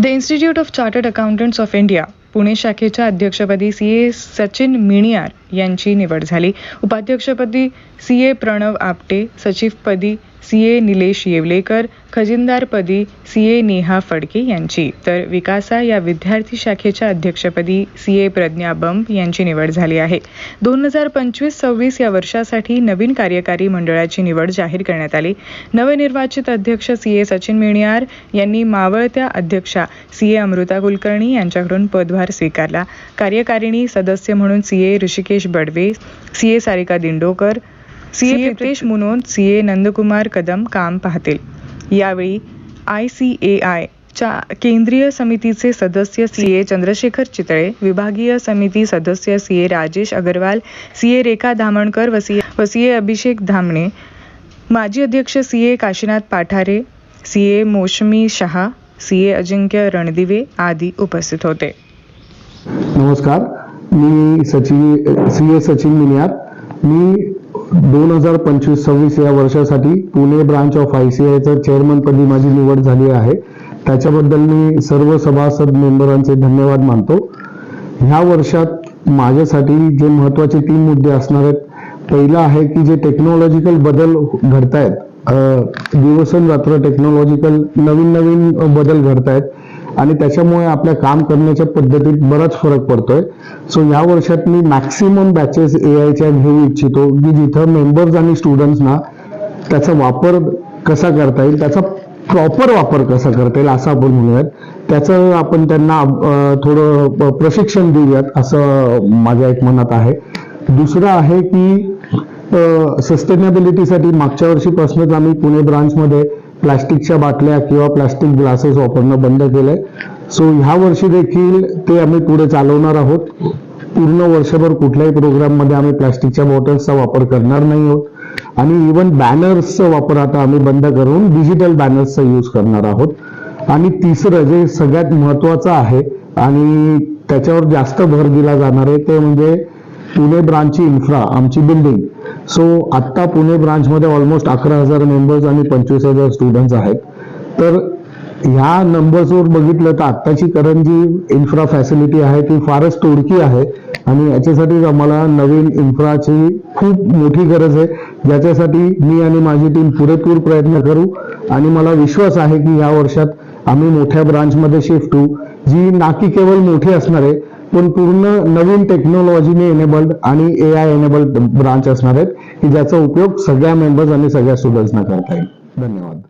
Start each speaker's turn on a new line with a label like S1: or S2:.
S1: The institute of chartered accountants of India Pune शाखेच्या अध्यक्षपदी C A Sachin मिणियार यांची निवड झाली. उपाध्यक्षपदी सी ए प्रणव आपटे सचिवपदी सी ए निलेश येवलेकर खजिनदारपदी सी ए नेहा फडके यांची. तर विकासा या विद्यार्थी शाखेच्या अध्यक्षपदी सी ए प्रज्ञा बंब यांची निवड झाली आहे. दोन हजार पंचवीस सव्वीस या वर्षासाठी नवीन कार्यकारी मंडळाची निवड जाहीर करण्यात आली. नवनिर्वाचित अध्यक्ष सी ए सचिन मिणियार यांनी मावळत्या अध्यक्षा सी ए अमृता कुलकर्णी यांच्याकडून पदभार स्वीकारला. कार्यकारिणी सदस्य म्हणून C A Rishikesh Badve C A Sarika Dindokar C A Pritesh Munon C A Nandkumar Kadam काम पाहतील यावेळी आय सी ए आय च्या केंद्रीय समितीचे सदस्य सी ए चंद्रशेखर चितळे विभागीय समिती सदस्य C A Rajesh Agarwal C A Rekha Dhamankar व सी व सी ए अभिषेक धामणे माजी अध्यक्ष C A Kashinath Pathare C A Moushami Shah C A Ajinkya Randive आदी उपस्थित होते
S2: नमस्कार मी सचिन सी ए सचिन मिनियार मी दोन हजार पंचवीस सव्वीस या वर्षासाठी Pune branch of I C आयचं चेअरमनपदी माझी निवड झाली आहे. त्याच्याबद्दल मी सर्व सभासद मेंबरांचे धन्यवाद मानतो. ह्या वर्षात माझ्यासाठी जे महत्त्वाचे तीन मुद्दे असणार आहेत पहिला आहे की जे टेक्नॉलॉजिकल बदल घडतायत अं, दिवसेंरात्र टेक्नॉलॉजिकल नवीन नवीन बदल घडतायत आणि त्याच्यामुळे आपल्या काम करण्याच्या पद्धतीत बराच फरक पडतोय. सो या वर्षात मी मॅक्सिमम बॅचेस ए आयच्या घेऊ इच्छितो की जिथं मेंबर्स आणि स्टुडंट्सना त्याचा वापर कसा करता येईल त्याचा प्रॉपर वापर कसा करता येईल असं आपण म्हणूयात. त्याचं आपण त्यांना थोडं प्रशिक्षण देऊयात असं माझ्या एक मनात आहे. दुसरं आहे की सस्टेनेबिलिटीसाठी मागच्या वर्षीपासूनच आम्ही पुणे ब्रांचमध्ये प्लास्टिकच्या बाटल्या किंवा प्लास्टिक ग्लासेस वापरणं बंद केलंय. सो ह्या वर्षी देखील ते आम्ही पुढे चालवणार आहोत. पूर्ण वर्षभर कुठल्याही प्रोग्राममध्ये आम्ही प्लास्टिकच्या बॉटल्सचा वापर करणार नाही आहोत. आणि इवन बॅनर्सचा वापर आता आम्ही बंद करून डिजिटल बॅनर्सचा यूज करणार आहोत. आणि तिसरं जे सगळ्यात महत्वाचं आहे आणि त्याच्यावर जास्त भर दिला जाणार आहे ते म्हणजे पुणे ब्रांचची इन्फ्रा आमची बिल्डिंग सो आत्ता पुणे ब्रांचमध्ये ऑलमोस्ट अकरा हजार मेंबर्स आणि पंचवीस हजार स्टुडंट्स आहेत. तर ह्या नंबर्सवर बघितलं तर आत्ताची करंट जी इन्फ्रा फॅसिलिटी आहे ती फारच तोडकी आहे. आणि याच्यासाठी आम्हाला नवीन इन्फ्राची खूप मोठी गरज आहे. ज्याच्यासाठी मी आणि माझी टीम पुरेपूर प्रयत्न करू. आणि मला विश्वास आहे की या वर्षात आम्ही मोठ्या ब्रांचमध्ये शिफ्ट होऊ. जी ना की केवळ मोठी असणार आहे पण पूर्ण नवीन टेक्नॉलॉजीने एनेबल्ड आणि ए आय एनेबल्ड ब्रांच असणार आहेत की ज्याचा उपयोग सगळ्या मेंबर्स आणि सगळ्या स्टुडंट्सना करता येईल. धन्यवाद.